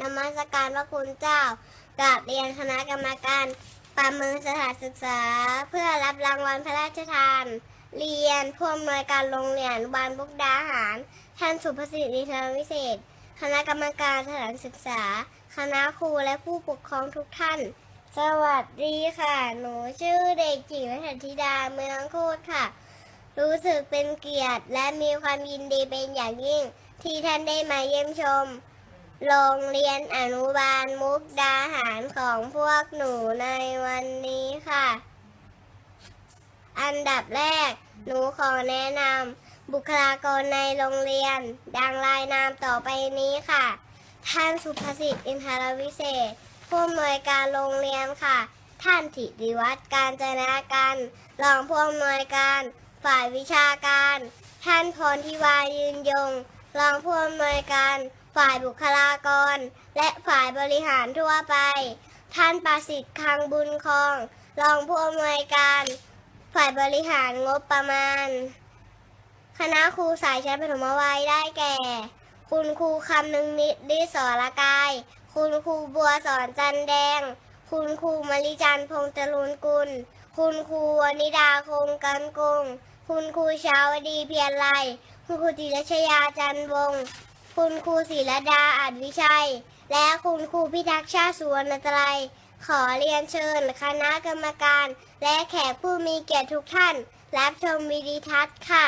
นมัสการพระคุณเจ้ากับเรียนคณะกรรมการประเมินสถานศึกษา เพื่อรับรางวัลพระราชทาน เรียนผู้อำนวยการโรงเรียนอนุบาลบุกดาหาร ท่านสุภสิทธิ์นิทรวิเศษ คณะกรรมการสถานศึกษา คณะครูและผู้ปกครองทุกท่าน สวัสดีค่ะ หนูชื่อเด็กหญิงนัทธิดาเมืองโคตรค่ะ รู้สึกเป็นเกียรติและมีความยินดีเป็นอย่างยิ่ง ที่ท่านได้มาเยี่ยมชม โรงเรียนอนุบาลมุกดาหารของพวกหนูในวันนี้ค่ะ อันดับแรก หนูขอแนะนำบุคลากรในโรงเรียน ดังรายนามต่อไปนี้ค่ะ ท่านสุภสิทธิ์อินทรวิเศษ ผู้อำนวยการโรงเรียนค่ะ ท่านธิติวัฒน์การจนาการรองผู้อำนวยการ ฝ่ายวิชาการ ท่านพรทิวายืนยง รองผู้อำนวยการ ฝ่ายบุคลากร และฝ่ายบริหารทั่วไป ท่านประสิทธิ์คังบุญคอง รองผู้อำนวยการ ฝ่ายบริหารงบประมาณ คณะครูสายชั้นประถมวัยได้แก่ คุณครูคำนึงนิดดิสรกาย คุณครูบัวสอนจันแดง คุณครูมริจันพงษ์จรุนกุล คุณครูวนิดาคงกันกงคุณครูชาวดีเพียรไลคุณครูจิรชยาจันวงศ์ คุณครูศิรดาอัจวิชัย และคุณครูพิทักษ์ชาติสุวรรณตรัย ขอเรียนเชิญคณะกรรมการ และแขกผู้มีเกียรติทุกท่าน รับชมวิดีทัศน์ค่ะ